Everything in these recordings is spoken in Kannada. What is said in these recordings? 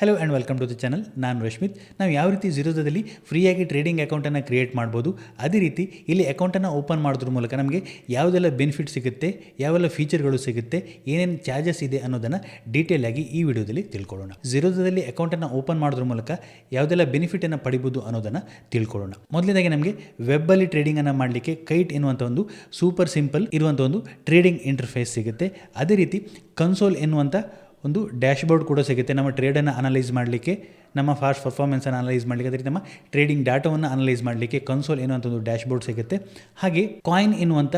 Hello and welcome to the channel ನಾನು ರಶ್ಮಿತ್. ನಾವು ಯಾವ ರೀತಿ ಜಿರೋದಲ್ಲಿ ಫ್ರೀಯಾಗಿ ಟ್ರೇಡಿಂಗ್ ಅಕೌಂಟನ್ನು ಕ್ರಿಯೇಟ್ ಮಾಡ್ಬೋದು, ಅದೇ ರೀತಿ ಇಲ್ಲಿ ಅಕೌಂಟನ್ನು ಓಪನ್ ಮಾಡೋದ್ರ ಮೂಲಕ ನಮಗೆ ಯಾವುದೆಲ್ಲ ಬೆನಿಫಿಟ್ ಸಿಗುತ್ತೆ, ಯಾವೆಲ್ಲ ಫೀಚರ್ಗಳು ಸಿಗುತ್ತೆ, ಏನೇನು ಚಾರ್ಜಸ್ ಇದೆ ಅನ್ನೋದನ್ನು ಡೀಟೇಲ್ ಆಗಿ ಈ ವಿಡಿಯೋದಲ್ಲಿ ತಿಳ್ಕೊಳ್ಳೋಣ. ಜಿರೋದಲ್ಲಿ ಅಕೌಂಟನ್ನು ಓಪನ್ ಮಾಡೋದ್ರ ಮೂಲಕ ಯಾವುದೆಲ್ಲ ಬೆನಿಫಿಟನ್ನು ಪಡಿಬೋದು ಅನ್ನೋದನ್ನು ತಿಳ್ಕೊಳ್ಳೋಣ. ಮೊದಲನೇದಾಗಿ ನಮಗೆ ವೆಬ್ಬಲ್ಲಿ ಟ್ರೇಡಿಂಗನ್ನು ಮಾಡಲಿಕ್ಕೆ ಕೈಟ್ ಎನ್ನುವಂಥ ಒಂದು ಸೂಪರ್ ಸಿಂಪಲ್ ಇರುವಂಥ ಒಂದು ಟ್ರೇಡಿಂಗ್ ಇಂಟರ್ಫೇಸ್ ಸಿಗುತ್ತೆ. ಅದೇ ರೀತಿ ಕನ್ಸೋಲ್ ಎನ್ನುವಂಥ ಒಂದು ಡ್ಯಾಶ್ಬೋರ್ಡ್ ಕೂಡ ಸಿಗುತ್ತೆ. ನಮ್ಮ ಟ್ರೇಡನ್ನು ಅನಲೈಸ್ ಮಾಡಲಿಕ್ಕೆ, ನಮ್ಮ ಫಾಸ್ಟ್ ಪರ್ಫಾರ್ಮೆನ್ಸನ್ನು ಅನಲೈಸ್ ಮಾಡಲಿಕ್ಕೆ, ಅದೇ ರೀತಿ ನಮ್ಮ ಟ್ರೇಡಿಂಗ್ ಡಾಟಾವನ್ನು ಅನಲೈಸ್ ಮಾಡಲಿಕ್ಕೆ ಕನ್ಸೋಲ್ ಎನ್ನುವಂಥ ಒಂದು ಡ್ಯಾಶ್ಬೋರ್ಡ್ ಸಿಗುತ್ತೆ. ಹಾಗೆ ಕಾಯಿನ್ ಎನ್ನುವಂಥ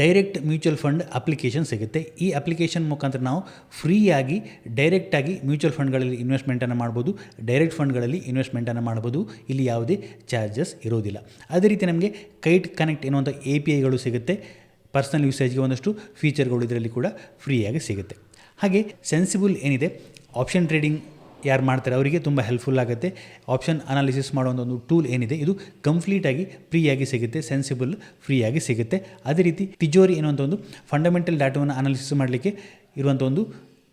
ಡೈರೆಕ್ಟ್ ಮ್ಯೂಚುವಲ್ ಫಂಡ್ ಅಪ್ಲಿಕೇಶನ್ ಸಿಗುತ್ತೆ. ಈ ಅಪ್ಲಿಕೇಶನ್ ಮುಖಾಂತರ ನಾವು ಫ್ರೀಯಾಗಿ ಡೈರೆಕ್ಟಾಗಿ ಮ್ಯೂಚುವಲ್ ಫಂಡ್ಗಳಲ್ಲಿ ಇನ್ವೆಸ್ಟ್ಮೆಂಟನ್ನು ಮಾಡ್ಬೋದು. ಡೈರೆಕ್ಟ್ ಫಂಡ್ಗಳಲ್ಲಿ ಇನ್ವೆಸ್ಟ್ಮೆಂಟನ್ನು ಮಾಡ್ಬೋದು. ಇಲ್ಲಿ ಯಾವುದೇ ಚಾರ್ಜಸ್ ಇರೋದಿಲ್ಲ. ಅದೇ ರೀತಿ ನಮಗೆ ಕೈಟ್ ಕನೆಕ್ಟ್ ಎನ್ನುವಂಥ ಎ ಪಿ ಐಗಳು ಸಿಗುತ್ತೆ. ಪರ್ಸನಲ್ ಯೂಸೇಜ್ಗೆ ಒಂದಷ್ಟು ಫೀಚರ್ಗಳು ಇದರಲ್ಲಿ ಕೂಡ ಫ್ರೀಯಾಗಿ ಸಿಗುತ್ತೆ. ಹಾಗೆ ಸೆನ್ಸಿಬಲ್ ಏನಿದೆ ಆಪ್ಷನ್ ಟ್ರೇಡಿಂಗ್ ಯಾರು ಮಾಡ್ತಾರೆ, ಅವರಿಗೆ ತುಂಬ ಹೆಲ್ಪ್ಫುಲ್ ಆಗುತ್ತೆ. ಆಪ್ಷನ್ ಅನಾಲಿಸಿಸ್ ಮಾಡುವಂಥ ಒಂದು ಟೂಲ್ ಏನಿದೆ, ಇದು ಕಂಪ್ಲೀಟಾಗಿ ಫ್ರೀಯಾಗಿ ಸಿಗುತ್ತೆ ಸೆನ್ಸಿಬಲ್ ಫ್ರೀಯಾಗಿ ಸಿಗುತ್ತೆ. ಅದೇ ರೀತಿ ತಿಜೋರಿ ಎನ್ನುವಂಥ ಒಂದು ಫಂಡಮೆಂಟಲ್ ಡಾಟಾವನ್ನು ಅನಾಲಿಸಿಸ್ ಮಾಡಲಿಕ್ಕೆ ಇರುವಂಥ ಒಂದು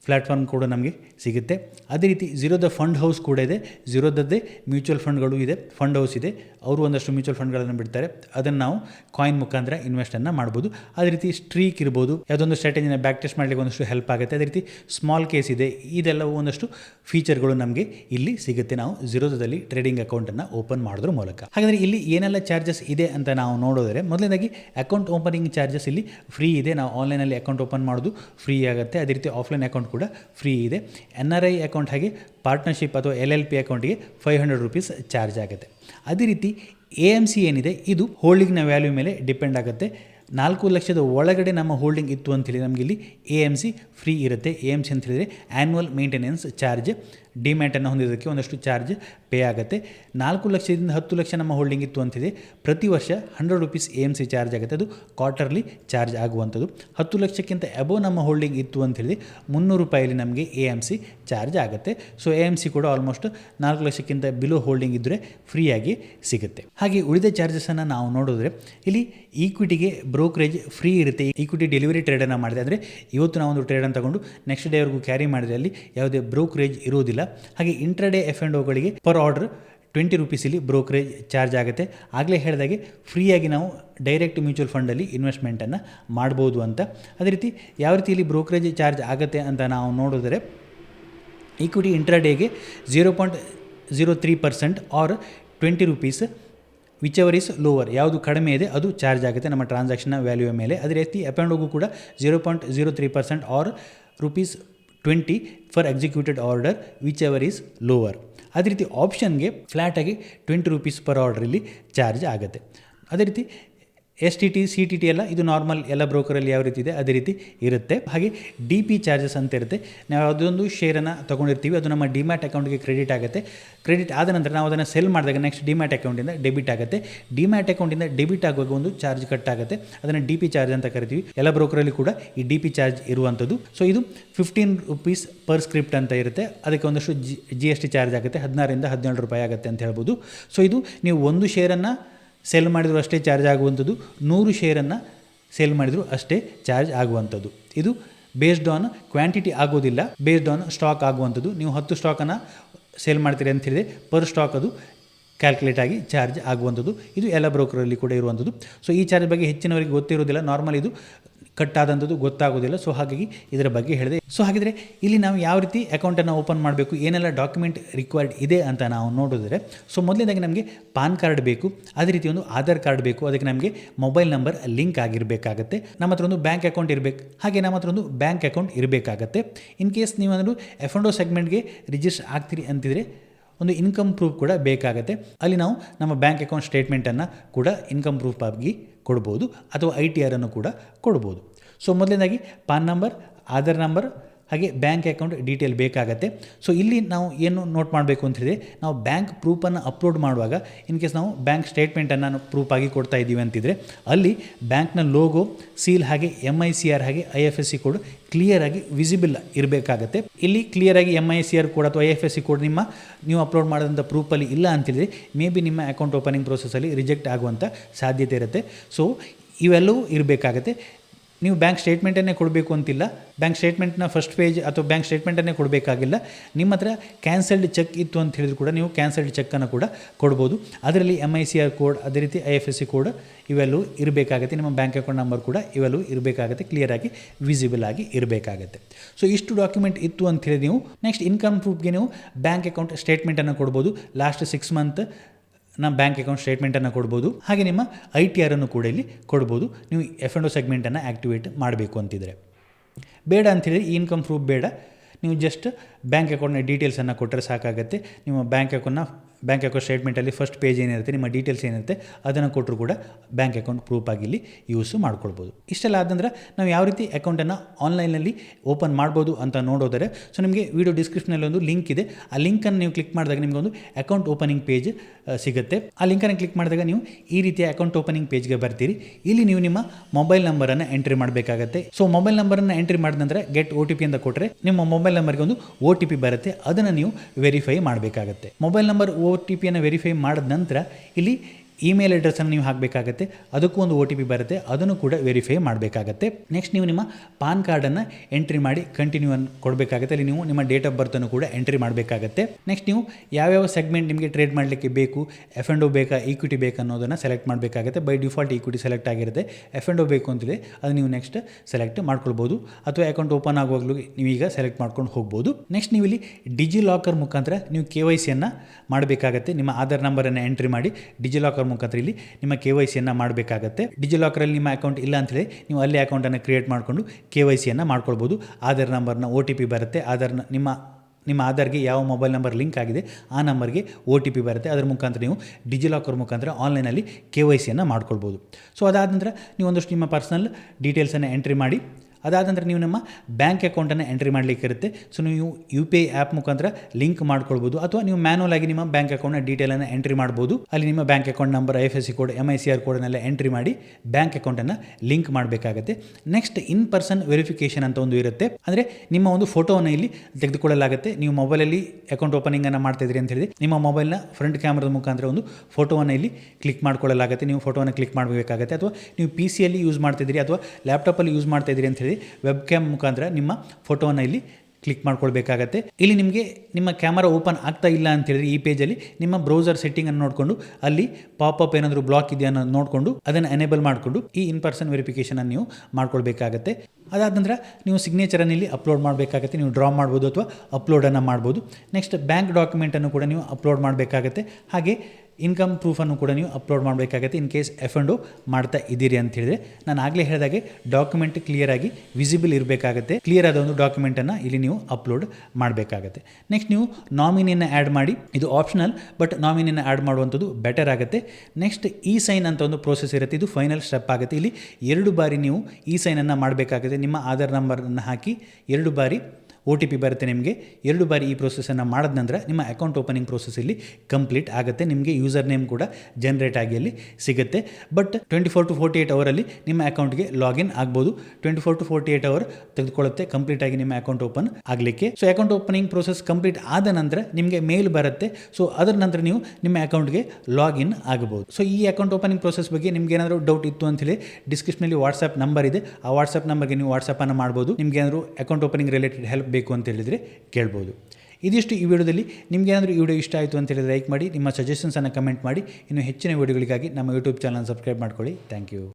ಪ್ಲ್ಯಾಟ್ಫಾರ್ಮ್ ಕೂಡ ನಮಗೆ ಸಿಗುತ್ತೆ. ಅದೇ ರೀತಿ ಝೀರೋದ ಫಂಡ್ ಹೌಸ್ ಕೂಡ ಇದೆ. ಝೀರೋದದ್ದೇ ಮ್ಯೂಚುವಲ್ ಫಂಡ್ಗಳು ಇದೆ ಫಂಡ್ ಹೌಸ್ ಇದೆ. ಅವರು ಒಂದಷ್ಟು ಮ್ಯೂಚುವಲ್ ಫಂಡ್ಗಳನ್ನು ಬಿಡ್ತಾರೆ. ಅದನ್ನು ನಾವು ಕಾಯಿನ್ ಮುಖಾಂತರ ಇನ್ವೆಸ್ಟನ್ನು ಮಾಡ್ಬೋದು. ಅದೇ ರೀತಿ ಸ್ಟ್ರೀಕ್ ಇರ್ಬೋದು. ಯಾವುದೊಂದು ಸ್ಟ್ರಾಟಜಿನ ಬ್ಯಾಕ್ ಟೆಸ್ಟ್ ಮಾಡಲಿಕ್ಕೆ ಒಂದಷ್ಟು ಹೆಲ್ಪ್ ಆಗುತ್ತೆ. ಅದೇ ರೀತಿ ಸ್ಮಾಲ್ ಕೇಸ್ ಇದೆ. ಇದೆಲ್ಲವೂ ಒಂದಷ್ಟು ಫೀಚರ್ಗಳು ನಮಗೆ ಇಲ್ಲಿ ಸಿಗುತ್ತೆ. ನಾವು ಝೀರೋದಲ್ಲಿ ಟ್ರೇಡಿಂಗ್ ಅಕೌಂಟನ್ನು ಓಪನ್ ಮಾಡೋದ್ರ ಮೂಲಕ. ಹಾಗಾದರೆ ಇಲ್ಲಿ ಏನೆಲ್ಲ ಚಾರ್ಜಸ್ ಇದೆ ಅಂತ ನಾವು ನೋಡೋದರೆ ಮೊದಲನೇದಾಗಿ ಅಕೌಂಟ್ ಓಪನಿಂಗ್ ಚಾರ್ಜಸ್ ಇಲ್ಲಿ ಫ್ರೀ ಇದೆ. ನಾವು ಆನ್ಲೈನಲ್ಲಿ ಅಕೌಂಟ್ ಓಪನ್ ಮಾಡೋದು ಫ್ರೀ ಆಗುತ್ತೆ. ಅದೇ ರೀತಿ ಆಫ್ಲೈನ್ ಅಕೌಂಟ್ ಕೂಡ ಫ್ರೀ ಇದೆ. ಎನ್ ಆರ್ ಐ ಅಕೌಂಟ್ ಹಾಗೆ ಪಾರ್ಟ್ನರ್ಶಿಪ್ ಅಥವಾ ಎಲ್ ಎಲ್ ಪಿ ಅಕೌಂಟಿಗೆ ಫೈವ್ ಹಂಡ್ರೆಡ್ ರುಪೀಸ್ ಚಾರ್ಜ್ ಆಗುತ್ತೆ. ಅದೇ ರೀತಿ ಎ ಎಂ ಸಿ ಏನಿದೆ, ಇದು ಹೋಲ್ಡಿಂಗ್ನ ವ್ಯಾಲ್ಯೂ ಮೇಲೆ ಡಿಪೆಂಡ್ ಆಗುತ್ತೆ. ನಾಲ್ಕು ಲಕ್ಷದ ಒಳಗಡೆ ನಮ್ಮ ಹೋಲ್ಡಿಂಗ್ ಇತ್ತು ಅಂತೇಳಿ ನಮಗೆ ಇಲ್ಲಿ ಎ ಎಂ ಸಿ ಫ್ರೀ ಇರುತ್ತೆ. ಎ ಎಂ ಸಿ ಅಂತ ಹೇಳಿದರೆ ಆ್ಯನ್ಯುವಲ್ ಮೇಂಟೆನೆನ್ಸ್ ಚಾರ್ಜ್ ಡಿಮ್ಯಾಟನ್ನು ಹೊಂದಿದ್ದಕ್ಕೆ ಒಂದಷ್ಟು ಚಾರ್ಜ್ ಪೇ ಆಗುತ್ತೆ. ನಾಲ್ಕು ಲಕ್ಷದಿಂದ ಹತ್ತು ಲಕ್ಷ ನಮ್ಮ ಹೋಲ್ಡಿಂಗ್ ಇತ್ತು ಅಂತಿದೆ. ಪ್ರತಿ ವರ್ಷ hundred rupees A M C charge ಆಗುತ್ತೆ. ಅದು ಕ್ವಾರ್ಟರ್ಲಿ ಚಾರ್ಜ್ ಆಗುವಂಥದ್ದು. ಹತ್ತು ಲಕ್ಷಕ್ಕಿಂತ ಅಬೋ ನಮ್ಮ ಹೋಲ್ಡಿಂಗ್ ಇತ್ತು ಅಂತ ಹೇಳಿದ್ರೆ ಮುನ್ನೂರು ರೂಪಾಯಲ್ಲಿ ನಮಗೆ ಎ ಎಂ ಸಿ ಚಾರ್ಜ್ ಆಗುತ್ತೆ. ಸೊ ಎ ಎಂ ಸಿ ಕೂಡ ಆಲ್ಮೋಸ್ಟ್ ನಾಲ್ಕು ಲಕ್ಷಕ್ಕಿಂತ ಬಿಲೋ ಹೋಲ್ಡಿಂಗ್ ಇದ್ದರೆ ಫ್ರೀಯಾಗಿ ಸಿಗುತ್ತೆ. ಹಾಗೆ ಉಳಿದ ಚಾರ್ಜಸನ್ನು ನಾವು ನೋಡಿದ್ರೆ, ಇಲ್ಲಿ ಈಕ್ವಿಟಿಗೆ ಬ್ರೋಕರೇಜ್ ಫ್ರೀ ಇರುತ್ತೆ. ಈಕ್ವಿಟಿ ಡೆಲಿವರಿ ಟ್ರೇಡನ್ನು ಮಾಡಿದೆ. ಅಂದರೆ ಇವತ್ತು ನಾವು ಒಂದು ಟ್ರೇಡನ್ನು ತಗೊಂಡು ನೆಕ್ಸ್ಟ್ ಡೇವರೆಗೂ ಕ್ಯಾರಿ ಮಾಡಿದರೆ ಅಲ್ಲಿ ಯಾವುದೇ ಬ್ರೋಕರೇಜ್ ಇರುವುದಿಲ್ಲ ಹಾಗೆ ಇಂಟ್ರಾಡೇ ಎಫ್ ಆ್ಯಂಡ್ ಓಗಳಿಗೆ ಪರ್ ಆರ್ಡರ್ ಟ್ವೆಂಟಿ ರುಪೀಸ್ ಇಲ್ಲಿ ಬ್ರೋಕರೇಜ್ ಚಾರ್ಜ್ ಆಗುತ್ತೆ. ಆಗಲೇ ಹೇಳಿದಾಗೆ ಫ್ರೀಯಾಗಿ ನಾವು ಡೈರೆಕ್ಟ್ ಮ್ಯೂಚುವಲ್ ಫಂಡಲ್ಲಿ ಇನ್ವೆಸ್ಟ್ಮೆಂಟನ್ನು ಮಾಡ್ಬೋದು ಅಂತ. ಅದೇ ರೀತಿ ಯಾವ ರೀತಿ ಇಲ್ಲಿ ಬ್ರೋಕರೇಜ್ ಚಾರ್ಜ್ ಆಗುತ್ತೆ ಅಂತ ನಾವು ನೋಡಿದ್ರೆ equity ಇಂಟ್ರಾಡೇಗೆ zero point zero three percent or twenty rupees whichever is lower ಯಾವುದು ಕಡಿಮೆ ಇದೆ ಅದು ಚಾರ್ಜ್ ಆಗುತ್ತೆ ನಮ್ಮ ಟ್ರಾನ್ಸಾಕ್ಷನ್ನ ವ್ಯಾಲ್ಯೂ ಮೇಲೆ. ಅದೇ ರೀತಿ ಅಪೆಂಡೋಗೂ ಕೂಡ zero point zero three percent or rupees twenty for executed order whichever is lower ಅದೇ ರೀತಿ ಆಪ್ಷನ್ಗೆ ಫ್ಲ್ಯಾಟಾಗಿ ಟ್ವೆಂಟಿ ರುಪೀಸ್ ಪರ್ ಆರ್ಡ್ರಲ್ಲಿ ಚಾರ್ಜ್ ಆಗುತ್ತೆ. ಅದೇ ರೀತಿ S T T C T T ಎಲ್ಲ, ಇದು ನಾರ್ಮಲ್ ಎಲ್ಲ ಬ್ರೋಕರಲ್ಲಿ ಯಾವ ರೀತಿ ಇದೆ, ಅದೇ ರೀತಿ ಇರುತ್ತೆ. ಹಾಗೆ ಡಿ ಪಿ ಚಾರ್ಜಸ್ ಅಂತ ಇರುತ್ತೆ. ನಾವು ಯಾವುದೊಂದು ಶೇರನ್ನು ತೊಗೊಂಡಿರ್ತೀವಿ. ಅದು ನಮ್ಮ ಡಿಮ್ಯಾಟ್ ಅಕೌಂಟ್ಗೆ ಕ್ರೆಡಿಟ್ ಆಗುತ್ತೆ. ಕ್ರೆಡಿಟ್ ಆದ ನಂತರ ನಾವು ಅದನ್ನು ಸೆಲ್ ಮಾಡಿದಾಗ ನೆಕ್ಸ್ಟ್ ಡಿಮ್ಯಾಟ್ ಅಕೌಂಟಿಂದ ಡೆಬಿಟ್ ಆಗುತ್ತೆ. ಡಿಮ್ಯಾಟ್ ಅಕೌಂಟಿಂದ ಡೆಬಿಟ್ ಆಗುವಾಗ ಒಂದು ಚಾರ್ಜ್ ಕಟ್ ಆಗುತ್ತೆ. ಅದನ್ನು ಡಿ ಪಿ ಚಾರ್ಜ್ ಅಂತ ಕರಿತೀವಿ. ಎಲ್ಲ ಬ್ರೋಕರಲ್ಲಿ ಕೂಡ ಈ ಡಿ ಪಿ ಚಾರ್ಜ್ ಇರುವಂಥದ್ದು. ಸೊ ಇದು ಫಿಫ್ಟೀನ್ ರುಪೀಸ್ ಪರ್ ಸ್ಕ್ರಿಪ್ಟ್ ಅಂತ ಇರುತ್ತೆ. ಅದಕ್ಕೆ ಒಂದಷ್ಟು G G S T charge ಆಗುತ್ತೆ. ಹದಿನಾರರಿಂದ ಹದಿನೇಳು ರೂಪಾಯಿ ಆಗುತ್ತೆ ಅಂತ ಹೇಳ್ಬೋದು. ಸೊ ಇದು ನೀವು ಒಂದು ಶೇರನ್ನು ಸೆಲ್ ಮಾಡಿದರೂ ಅಷ್ಟೇ ಚಾರ್ಜ್ ಆಗುವಂಥದ್ದು. ನೂರು ಶೇರನ್ನು ಸೇಲ್ ಮಾಡಿದರೂ ಅಷ್ಟೇ ಚಾರ್ಜ್ ಆಗುವಂಥದ್ದು. ಇದು ಬೇಸ್ಡ್ ಆನ್ ಕ್ವಾಂಟಿಟಿ ಆಗೋದಿಲ್ಲ. ಬೇಸ್ಡ್ ಆನ್ ಸ್ಟಾಕ್ ಆಗುವಂಥದ್ದು. ನೀವು ಹತ್ತು ಸ್ಟಾಕನ್ನು ಸೇಲ್ ಮಾಡ್ತೀರಿ ಅಂತ ಹೇಳಿದರೆ ಪರ್ ಸ್ಟಾಕ್ ಅದು ಕ್ಯಾಲ್ಕುಲೇಟ್ ಆಗಿ ಚಾರ್ಜ್ ಆಗುವಂಥದ್ದು. ಇದು ಎಲ್ಲ ಬ್ರೋಕರಲ್ಲಿ ಕೂಡ ಇರುವಂಥದ್ದು. ಸೊ ಈ ಚಾರ್ಜ್ ಬಗ್ಗೆ ಹೆಚ್ಚಿನವರಿಗೆ ಗೊತ್ತಿರೋದಿಲ್ಲ ನಾರ್ಮಲ್ ಇದು ಕಟ್ ಆದಂಥದ್ದು ಗೊತ್ತಾಗೋದಿಲ್ಲ. ಸೊ ಹಾಗಾಗಿ ಇದರ ಬಗ್ಗೆ ಹೇಳಿದೆ. ಸೊ ಹಾಗಿದ್ರೆ ಇಲ್ಲಿ ನಾವು ಯಾವ ರೀತಿ ಅಕೌಂಟನ್ನು ಓಪನ್ ಮಾಡಬೇಕು, ಏನೆಲ್ಲ ಡಾಕ್ಯುಮೆಂಟ್ ರಿಕ್ವೈರ್ಡ್ ಇದೆ ಅಂತ ನಾವು ನೋಡಿದ್ರೆ ಸೊ ಮೊದಲನೇದಾಗಿ ನಮಗೆ ಪಾನ್ ಕಾರ್ಡ್ ಬೇಕು, ಅದೇ ರೀತಿ ಒಂದು ಆಧಾರ್ ಕಾರ್ಡ್ ಬೇಕು, ಅದಕ್ಕೆ ನಮಗೆ ಮೊಬೈಲ್ ನಂಬರ್ ಲಿಂಕ್ ಆಗಿರಬೇಕಾಗತ್ತೆ, ನಮ್ಮ ಹತ್ರ ಒಂದು ಬ್ಯಾಂಕ್ ಅಕೌಂಟ್ ಇರಬೇಕು, ಹಾಗೆ ನಮ್ಮ ಹತ್ರ ಒಂದು ಬ್ಯಾಂಕ್ ಅಕೌಂಟ್ ಇರಬೇಕಾಗತ್ತೆ. ಇನ್ ಕೇಸ್ ನೀವೇನಾದರೂ ಎಫ್ ಅಂಡ್ ಓ ಸೆಗ್ಮೆಂಟ್ಗೆ ರಿಜಿಸ್ಟರ್ ಆಗ್ತೀರಿ ಅಂತಿದ್ರೆ, ಒಂದು ಇನ್ಕಮ್ ಪ್ರೂಫ್ ಕೂಡ ಬೇಕಾಗುತ್ತೆ. ಅಲ್ಲಿ ನಾವು ನಮ್ಮ ಬ್ಯಾಂಕ್ ಅಕೌಂಟ್ ಸ್ಟೇಟ್ಮೆಂಟನ್ನು ಕೂಡ ಇನ್ಕಮ್ ಪ್ರೂಫ್ ಆಗಿ ಕೊಡ್ಬೋದು ಅಥವಾ ಐ ಟಿ ಆರನ್ನು ಕೂಡ ಕೊಡ್ಬೋದು. ಸೊ ಮೊದಲನೇದಾಗಿ ಪಾನ್ ನಂಬರ್ ಆಧಾರ್ ನಂಬರ್ ಹಾಗೆ ಬ್ಯಾಂಕ್ ಅಕೌಂಟ್ ಡೀಟೇಲ್ ಬೇಕಾಗತ್ತೆ. ಸೊ ಇಲ್ಲಿ ನಾವು ಏನು ನೋಟ್ ಮಾಡಬೇಕು ಅಂತ ಹೇಳಿದ್ರೆ, ನಾವು ಬ್ಯಾಂಕ್ ಪ್ರೂಫನ್ನು ಅಪ್ಲೋಡ್ ಮಾಡುವಾಗ ಇನ್ ಕೇಸ್ ನಾವು ಬ್ಯಾಂಕ್ ಸ್ಟೇಟ್ಮೆಂಟನ್ನು ಪ್ರೂಫ್ ಆಗಿ ಕೊಡ್ತಾ ಇದ್ದೀವಿ ಅಂತಿದ್ರೆ, ಅಲ್ಲಿ ಬ್ಯಾಂಕ್ನ ಲೋಗೋ ಸೀಲ್ ಹಾಗೆ ಎಂ ಐ ಸಿ ಆರ್ ಹಾಗೆ I F S C code clear ಆಗಿ ವಿಸಿಬಲ್ ಇರಬೇಕಾಗತ್ತೆ. ಇಲ್ಲಿ ಕ್ಲಿಯರ್ ಆಗಿ M I C R code ಅಥವಾ I F S C code ನಿಮ್ಮ, ನೀವು ಅಪ್ಲೋಡ್ ಮಾಡಿದಂಥ ಪ್ರೂಫಲ್ಲಿ ಇಲ್ಲ ಅಂತಿದ್ರೆ ಮೇ ಬಿ ನಿಮ್ಮ ಅಕೌಂಟ್ ಓಪನಿಂಗ್ ಪ್ರೋಸೆಸಲ್ಲಿ ರಿಜೆಕ್ಟ್ ಆಗುವಂಥ ಸಾಧ್ಯತೆ ಇರುತ್ತೆ. ಸೊ ಇವೆಲ್ಲವೂ ಇರಬೇಕಾಗತ್ತೆ. ನೀವು ಬ್ಯಾಂಕ್ ಸ್ಟೇಟ್ಮೆಂಟನ್ನೇ ಕೊಡಬೇಕು ಅಂತಿಲ್ಲ. ಬ್ಯಾಂಕ್ ಸ್ಟೇಟ್ಮೆಂಟ್ನ ಫಸ್ಟ್ ಪೇಜ್ ಅಥವಾ ಬ್ಯಾಂಕ್ ಸ್ಟೇಟ್ಮೆಂಟನ್ನೇ ಕೊಡಬೇಕಾಗಿಲ್ಲ. ನಿಮ್ಮ ಹತ್ರ ಕ್ಯಾನ್ಸಲ್ಡ್ ಚೆಕ್ ಇತ್ತು ಅಂತ ಹೇಳಿದ್ರು ಕೂಡ ನೀವು ಕ್ಯಾನ್ಸಲ್ಡ್ ಚೆಕ್ಕನ್ನು ಕೂಡ ಕೊಡ್ಬೋದು. ಅದರಲ್ಲಿ M I C R code ಅದೇ ರೀತಿ I F S C code ಇವೆಲ್ಲವೂ ಇರಬೇಕಾಗುತ್ತೆ. ನಿಮ್ಮ ಬ್ಯಾಂಕ್ ಅಕೌಂಟ್ ನಂಬರ್ ಕೂಡ ಇವೆಲ್ಲವೂ ಇರಬೇಕಾಗುತ್ತೆ. ಕ್ಲಿಯರಾಗಿ ವಿಸಿಬಲ್ ಆಗಿ ಇರಬೇಕಾಗುತ್ತೆ. ಸೊ ಇಷ್ಟು ಡಾಕ್ಯುಮೆಂಟ್ ಇತ್ತು ಅಂತ ಹೇಳಿ ನೀವು ನೆಕ್ಸ್ಟ್ ಇನ್ಕಮ್ ಪ್ರೂಫ್ಗೆ ನೀವು ಬ್ಯಾಂಕ್ ಅಕೌಂಟ್ ಸ್ಟೇಟ್ಮೆಂಟನ್ನು ಕೊಡ್ಬೋದು. ಲಾಸ್ಟ್ ಸಿಕ್ಸ್ ಮಂತ್ ನಮ್ಮ ಬ್ಯಾಂಕ್ ಅಕೌಂಟ್ ಸ್ಟೇಟ್ಮೆಂಟನ್ನು ಕೊಡ್ಬೋದು. ಹಾಗೆ ನಿಮ್ಮ ಐ ಟಿ ಆರನ್ನು ಕೂಡ ಇಲ್ಲಿ ಕೊಡ್ಬೋದು. ನೀವು ಎಫ್ ಎಂಡ್ ಒ ಸೆಗ್ಮೆಂಟನ್ನು ಆ್ಯಕ್ಟಿವೇಟ್ ಮಾಡಬೇಕು ಅಂತಿದ್ರೆ. ಬೇಡ ಅಂಥೇಳಿ ಈ ಇನ್ಕಮ್ ಪ್ರೂಫ್ ಬೇಡ. ನೀವು ಜಸ್ಟ್ ಬ್ಯಾಂಕ್ ಅಕೌಂಟ್ನ ಡೀಟೇಲ್ಸನ್ನು ಕೊಟ್ಟರೆ ಸಾಕಾಗುತ್ತೆ. ನಿಮ್ಮ ಬ್ಯಾಂಕ್ ಅಕೌಂಟ್ನ ಬ್ಯಾಂಕ್ ಅಕೌಂಟ್ ಸ್ಟೇಟ್ಮೆಂಟಲ್ಲಿ ಫಸ್ಟ್ ಪೇಜ್ ಏನಿರುತ್ತೆ, ನಿಮ್ಮ ಡೀಟೇಲ್ಸ್ ಏನಿರುತ್ತೆ, ಅದನ್ನು ಕೊಟ್ಟರು ಕೂಡ ಬ್ಯಾಂಕ್ ಅಕೌಂಟ್ ಪ್ರೂಫ್ ಆಗಿ ಇಲ್ಲಿ ಯೂಸು ಮಾಡ್ಕೊಳ್ಬೋದು. ಇಷ್ಟೆಲ್ಲ ಆದಂದ್ರೆ ನಾವು ಯಾವ ರೀತಿ ಅಕೌಂಟನ್ನು ಆನ್ಲೈನಲ್ಲಿ ಓಪನ್ ಮಾಡ್ಬೋದು ಅಂತ ನೋಡೋದರೆ ಸೊ ನಿಮಗೆ ವಿಡಿಯೋ ಡಿಸ್ಕ್ರಿಪ್ಷನಲ್ಲಿ ಒಂದು ಲಿಂಕ್ ಇದೆ. ಆ ಲಿಂಕನ್ನು ನೀವು ಕ್ಲಿಕ್ ಮಾಡಿದಾಗ ನಿಮಗೆ ಒಂದು ಅಕೌಂಟ್ ಓಪನಿಂಗ್ ಪೇಜ್ ಸಿಗುತ್ತೆ. ಆ ಲಿಂಕನ್ನು ಕ್ಲಿಕ್ ಮಾಡಿದಾಗ ನೀವು ಈ ರೀತಿಯ ಅಕೌಂಟ್ ಓಪನಿಂಗ್ ಪೇಜ್ಗೆ ಬರ್ತೀರಿ. ಇಲ್ಲಿ ನೀವು ನಿಮ್ಮ ಮೊಬೈಲ್ ನಂಬರನ್ನು ಎಂಟ್ರಿ ಮಾಡಬೇಕಾಗತ್ತೆ. ಸೊ ಮೊಬೈಲ್ ನಂಬರನ್ನು ಎಂಟ್ರಿ ಮಾಡಿದ ನಂತರ ಗೆಟ್ ಒ ಟಿ ಪಿ ಅಂತ ಕೊಟ್ಟರೆ ನಿಮ್ಮ ಮೊಬೈಲ್ ನಂಬರ್ಗೆ ಒಂದು ಒ ಟಿ ಪಿ ಬರುತ್ತೆ. ಅದನ್ನು ನೀವು ವೆರಿಫೈ ಮಾಡಬೇಕಾಗತ್ತೆ. ಮೊಬೈಲ್ ನಂಬರ್ ಒ ಟಿ ಪಿಯನ್ನು ವೆರಿಫೈ ಮಾಡಿದ ನಂತರ ಇಲ್ಲಿ ಇಮೇಲ್ ಅಡ್ರೆಸ್ಸನ್ನು ನೀವು ಹಾಕಬೇಕಾಗತ್ತೆ, ಅದಕ್ಕೂ ಒಂದು ಒ ಟಿ ಪಿ ಬರುತ್ತೆ, ಅದನ್ನು ಕೂಡ ವೆರಿಫೈ ಮಾಡಬೇಕಾಗತ್ತೆ. ನೆಕ್ಸ್ಟ್ ನೀವು ನಿಮ್ಮ ಪಾನ್ ಕಾರ್ಡನ್ನು ಎಂಟ್ರಿ ಮಾಡಿ ಕಂಟಿನ್ಯೂ ಅನ್ನು ಕೊಡಬೇಕಾಗತ್ತೆ. ಅಲ್ಲಿ ನೀವು ನಿಮ್ಮ ಡೇಟ್ ಆಫ್ ಬರ್ತನ್ನು ಕೂಡ ಎಂಟ್ರಿ ಮಾಡಬೇಕಾಗತ್ತೆ. ನೆಕ್ಸ್ಟ್ ನೀವು ಯಾವ್ಯಾವ ಸೆಗ್ಮೆಂಟ್ ನಿಮಗೆ ಟ್ರೇಡ್ ಮಾಡಲಿಕ್ಕೆ ಬೇಕು ಎಫ್ ಎಂಡ್ ಒ ಬೇಕಾ ಈಕ್ವಿಟಿ ಬೇಕಾ ಅನ್ನೋದನ್ನು ಸೆಲೆಕ್ಟ್ ಮಾಡಬೇಕಾಗುತ್ತೆ. ಬೈ ಡಿಫಾಲ್ಟ್ ಈಕ್ವಿಟಿ ಸೆಲೆಕ್ಟ್ ಆಗಿರುತ್ತೆ. ಎಫ್ ಎಂಡ್ ಒ ಬೇಕು ಅಂತಿದೆ ಅದು ನೀವು ನೆಕ್ಸ್ಟ್ ಸೆಲೆಕ್ಟ್ ಮಾಡ್ಕೊಳ್ಬೋದು. ಅಥವಾ ಅಕೌಂಟ್ ಓಪನ್ ಆಗುವಾಗಲೂ ನೀವೀಗ ಸೆಲೆಕ್ಟ್ ಮಾಡ್ಕೊಂಡು ಹೋಗ್ಬೋದು. ನೆಕ್ಸ್ಟ್ ನೀವು ಇಲ್ಲಿ ಡಿಜಿ ಲಾಕರ್ ಮುಖಾಂತರ ನೀವು ಕೆ ವೈ ಸಿಯನ್ನು ಮಾಡಬೇಕಾಗತ್ತೆ. ನಿಮ್ಮ ಆಧಾರ್ ನಂಬರನ್ನು ಎಂಟ್ರಿ ಮಾಡಿ ಡಿಜಿ ಲಾಕರ್ ಮುಖಾಂತರ ಇಲ್ಲಿ ನಿಮ್ಮ ಕೆ ವೈ ಸಿಯನ್ನು ಮಾಡಬೇಕಾಗತ್ತೆ ಡಿಜಿಲಾಕರಲ್ಲಿ ನಿಮ್ಮ ಅಕೌಂಟ್ ಇಲ್ಲ ಅಂತೇಳಿ ನೀವು ಅಲ್ಲಿ ಅಕೌಂಟನ್ನು ಕ್ರಿಯೇಟ್ ಮಾಡಿಕೊಂಡು ಕೆ ವೈ ಸಿಯನ್ನು ಮಾಡ್ಕೊಳ್ಬೋದು ಆಧಾರ್ ನಂಬರ್ನ ಒ ಟಿ ಪಿ ಬರುತ್ತೆ. ಆಧಾರ್ನ ನಿಮ್ಮ ನಿಮ್ಮ ಆಧಾರ್ಗೆ ಯಾವ ಮೊಬೈಲ್ ನಂಬರ್ ಲಿಂಕ್ ಆಗಿದೆ, ಆ ನಂಬರ್ಗೆ ಒ ಟಿ ಪಿ ಬರುತ್ತೆ. ಅದರ ಮುಖಾಂತರ ನೀವು ಡಿಜಿಲಾಕರ್ ಮುಖಾಂತರ ಆನ್ಲೈನಲ್ಲಿ ಕೆ ವೈ ಸಿಯನ್ನು ಮಾಡ್ಕೊಳ್ಬೋದು. ಸೊ ಅದಾದ ನಂತರ ನೀವು ಒಂದಷ್ಟು ನಿಮ್ಮ ಪರ್ಸನಲ್ ಡೀಟೇಲ್ಸನ್ನು ಎಂಟ್ರಿ ಮಾಡಿ. ಅದಾದ ನಂತರ ನೀವು ನಮ್ಮ ಬ್ಯಾಂಕ್ ಅಕೌಂಟನ್ನು ಎಂಟ್ರಿ ಮಾಡಲಿಕ್ಕೆ ಇರುತ್ತೆ. ಸೊ ನೀವು ಯು ಪಿ ಐ ಆ್ಯಪ್ ಮುಖಾಂತರ ಲಿಂಕ್ ಮಾಡ್ಕೊಳ್ಬೋದು ಅಥವಾ ನೀವು ಮ್ಯಾನುವಲ್ ಆಗಿ ನಿಮ್ಮ ಬ್ಯಾಂಕ್ ಅಕೌಂಟ್ನ ಡೀಟೇಲನ್ನು ಎಂಟ್ರಿ ಮಾಡ್ಬೋದು. ಅಲ್ಲಿ ನಿಮ್ಮ bank account number, I F S C code M I C R ಕೋಡನ್ನೆಲ್ಲ entry ಮಾಡಿ ಬ್ಯಾಂಕ್ ಅಕೌಂಟನ್ನು ಲಿಂಕ್ ಮಾಡಬೇಕಾಗುತ್ತೆ. ನೆಕ್ಸ್ಟ್ ಇನ್ ಪರ್ಸನ್ ವೆರಿಫಿಕೇಷನ್ ಅಂತ ಒಂದು ಇರುತ್ತೆ. ಅಂದರೆ ನಿಮ್ಮ ಒಂದು ಫೋಟೋವನ್ನು ಇಲ್ಲಿ ತೆಗೆದುಕೊಳ್ಳಲಾಗುತ್ತೆ. ನೀವು ಮೊಬೈಲಲ್ಲಿ ಅಕೌಂಟ್ ಓಪನಿಂಗನ್ನು ಮಾಡ್ತಾ ಇದ್ರಿ ಅಂತ ಹೇಳಿ ನಿಮ್ಮ ಮೊಬೈಲ್ನ ಫ್ರಂಟ್ ಕ್ಯಾಮ್ರದ ಮುಖಾಂತರ ಒಂದು ಫೋಟೋವನ್ನು ಇಲ್ಲಿ ಕ್ಲಿಕ್ ಮಾಡ್ಕೊಳ್ಳಲಾಗುತ್ತೆ. ನೀವು ಫೋಟೋವನ್ನು ಕ್ಲಿಕ್ ಮಾಡಬೇಕಾಗುತ್ತೆ. ಅಥವಾ ನೀವು ಪಿ ಸಿಯಲ್ಲಿ ಯೂಸ್ ಮಾಡ್ತಿದ್ದೀರಿ ಅಥವಾ ಲ್ಯಾಪ್ಟಾಪಲ್ಲಿ ಯೂಸ್ ಮಾಡ್ತಾ ಇದ್ದೀರಿ ಅಂತ ಹೇಳಿ ವೆಬ್ ಕ್ಯಾಮ್ ಮುಖಾಂತರ ನಿಮ್ಮ ಫೋಟೋವನ್ನು ಇಲ್ಲಿ ಕ್ಲಿಕ್ ಮಾಡ್ಕೊಳ್ಬೇಕಾಗತ್ತೆ. ಇಲ್ಲಿ ನಿಮಗೆ ನಿಮ್ಮ ಕ್ಯಾಮರಾ ಓಪನ್ ಆಗ್ತಾ ಇಲ್ಲ ಅಂತ ಹೇಳಿದ್ರೆ ಈ ಪೇಜಲ್ಲಿ ನಿಮ್ಮ ಬ್ರೌಸರ್ ಸೆಟ್ಟಿಂಗನ್ನು ನೋಡಿಕೊಂಡು ಅಲ್ಲಿ ಪಾಪಪ್ ಏನಾದರೂ ಬ್ಲಾಕ್ ಇದೆಯಾ ಅನ್ನೋದು ನೋಡಿಕೊಂಡು ಅದನ್ನು ಎನೇಬಲ್ ಮಾಡಿಕೊಂಡು ಈ ಇನ್ ಪರ್ಸನ್ ವೆರಿಫಿಕೇಷನನ್ನು ನೀವು ಮಾಡ್ಕೊಳ್ಬೇಕಾಗತ್ತೆ. ಅದಾದ ನಂತರ ನೀವು ಸಿಗ್ನೇಚರನ್ನು ಇಲ್ಲಿ ಅಪ್ಲೋಡ್ ಮಾಡಬೇಕಾಗತ್ತೆ. ನೀವು ಡ್ರಾ ಮಾಡ್ಬೋದು ಅಥವಾ ಅಪ್ಲೋಡನ್ನು ಮಾಡ್ಬೋದು. ನೆಕ್ಸ್ಟ್ ಬ್ಯಾಂಕ್ ಡಾಕ್ಯುಮೆಂಟನ್ನು ಕೂಡ ನೀವು ಅಪ್ಲೋಡ್ ಮಾಡಬೇಕಾಗತ್ತೆ. ಹಾಗೆ ಇನ್ಕಮ್ ಪ್ರೂಫನ್ನು ಕೂಡ ನೀವು ಅಪ್ಲೋಡ್ ಮಾಡಬೇಕಾಗತ್ತೆ ಇನ್ ಕೇಸ್ ಎಫ್ ಎಂಡು ಮಾಡ್ತಾ ಇದ್ದೀರಿ ಅಂತ ಹೇಳಿದ್ರೆ. ನಾನು ಆಗಲೇ ಹೇಳಿದಾಗೆ ಡಾಕ್ಯುಮೆಂಟ್ ಕ್ಲಿಯರ್ ಆಗಿ ವಿಸಿಬಲ್ ಇರಬೇಕಾಗತ್ತೆ. ಕ್ಲಿಯರ್ ಆದ ಒಂದು ಡಾಕ್ಯುಮೆಂಟನ್ನು ಇಲ್ಲಿ ನೀವು ಅಪ್ಲೋಡ್ ಮಾಡಬೇಕಾಗತ್ತೆ. ನೆಕ್ಸ್ಟ್ ನೀವು ನಾಮಿನಿಯನ್ನು ಆ್ಯಡ್ ಮಾಡಿ. ಇದು ಆಪ್ಷನಲ್ ಬಟ್ ನಾಮಿನಿಯನ್ನು ಆ್ಯಡ್ ಮಾಡುವಂಥದ್ದು ಬೆಟರ್ ಆಗುತ್ತೆ. ನೆಕ್ಸ್ಟ್ ಇ ಸೈನ್ ಅಂತ ಒಂದು ಪ್ರೋಸೆಸ್ ಇರುತ್ತೆ. ಇದು ಫೈನಲ್ ಸ್ಟೆಪ್ ಆಗುತ್ತೆ. ಇಲ್ಲಿ ಎರಡು ಬಾರಿ ನೀವು ಇ ಸೈನನ್ನು ಮಾಡಬೇಕಾಗುತ್ತೆ. ನಿಮ್ಮ ಆಧಾರ್ ನಂಬರನ್ನು ಹಾಕಿ ಎರಡು ಬಾರಿ ಒ ಟಿ ಪಿ ಬರುತ್ತೆ ನಿಮಗೆ. ಎರಡು ಬಾರಿ ಈ ಪ್ರೊಸೆಸನ್ನು ಮಾಡಿದ ನಂತರ ನಿಮ್ಮ ಅಕೌಂಟ್ ಓಪನಿಂಗ್ ಪ್ರೊಸೆಸ್ ಇಲ್ಲಿ ಕಂಪ್ಲೀಟ್ ಆಗುತ್ತೆ. ನಿಮಗೆ ಯೂಸರ್ ನೇಮ್ ಕೂಡ ಜನರೇಟ್ ಆಗಿ ಅಲ್ಲಿ ಸಿಗುತ್ತೆ. But twenty four to forty eight ಅವರಲ್ಲಿ ನಿಮ್ಮ ಅಕೌಂಟ್ಗೆ ಲಾಗಿನ್ ಆಗ್ಬೋದು. Twenty four to forty eight hour ತೆಗೆದುಕೊಳ್ಳುತ್ತೆ complete ಆಗಿ ನಿಮ್ಮ ಅಕೌಂಟ್ ಓಪನ್ ಆಗಲಿಕ್ಕೆ. So account opening process complete ಆದ ನಂತರ ನಿಮಗೆ ಮೇಲ್ ಬರುತ್ತೆ. ಸೊ ಅದರ ನಂತರ ನೀವು ನಿಮ್ಮ ಅಕೌಂಟ್ಗೆ ಲಾಗಿನ್ ಆಗಬಹುದು ಸೊ ಈ ಅಕೌಂಟ್ ಓಪನಿಂಗ್ ಪ್ರೊಸೆಸ್ ಬಗ್ಗೆ ನಿಮ್ಗೆ ಏನಾದರೂ ಡೌಟ್ ಇತ್ತು ಅಂತ ಹೇಳಿ ಡಿಸ್ಕ್ರಿಪ್ಷನಲ್ಲಿ ವಾಟ್ಸ್ಆ್ಯಪ್ ನಂಬರ್ ಇದೆ. ಆ ವಾಟ್ಸ್ಆ್ಯಪ್ ನಂಬರ್ಗೆ ನೀವು ವಾಟ್ಸಪ್ಪನ್ನು ಮಾಡ್ಬೋದು. ನಿಮ್ಗೆ ಏನಾದರೂ ಅಕೌಂಟ್ ಓಪನಿಂಗ್ ರಿಲೇಟೆಡ್ ಹೆಲ್ಪ್ ಬೇಕು ಅಂತ ಹೇಳಿದರೆ ಕೇಳ್ಬೋದು. ಇದಿಷ್ಟು ಈ ವಿಡಿಯೋದಲ್ಲಿ. ನಿಮಗೇನಾದರೂ ಈ ವಿಡಿಯೋ ಇಷ್ಟ ಆಯಿತು ಅಂತ ಹೇಳಿದರೆ ಲೈಕ್ ಮಾಡಿ, ನಿಮ್ಮ ಸಜೆಷನ್ಸನ್ನು ಕಮೆಂಟ್ ಮಾಡಿ. ಇನ್ನು ಹೆಚ್ಚಿನ ವಿಡಿಯೋಗಳಿಗಾಗಿ ನಮ್ಮ ಯೂಟ್ಯೂಬ್ ಚಾನಲ್ ಸಬ್ಸ್ಕ್ರೈಬ್ ಮಾಡ್ಕೊಳ್ಳಿ. Thank you